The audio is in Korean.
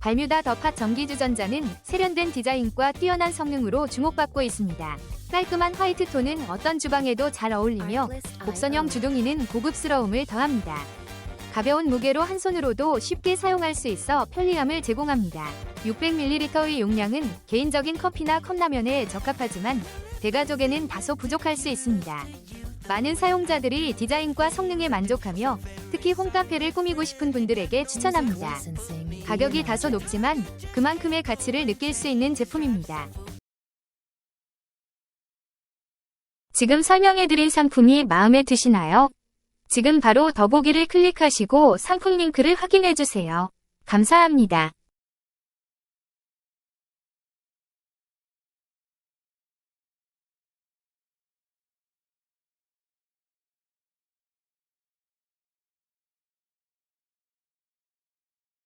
발뮤다 더팟 전기주전자는 세련된 디자인과 뛰어난 성능으로 주목받고 있습니다. 깔끔한 화이트 톤은 어떤 주방에도 잘 어울리며 곡선형 주둥이는 고급스러움을 더합니다. 가벼운 무게로 한 손으로도 쉽게 사용할 수 있어 편리함을 제공합니다. 600ml의 용량은 개인적인 커피나 컵라면에 적합하지만 대가족에는 다소 부족할 수 있습니다. 많은 사용자들이 디자인과 성능에 만족하며 특히 홈카페를 꾸미고 싶은 분들에게 추천합니다. 가격이 다소 높지만 그만큼의 가치를 느낄 수 있는 제품입니다. 지금 설명해드린 상품이 마음에 드시나요? 지금 바로 더보기를 클릭하시고 상품 링크를 확인해주세요. 감사합니다.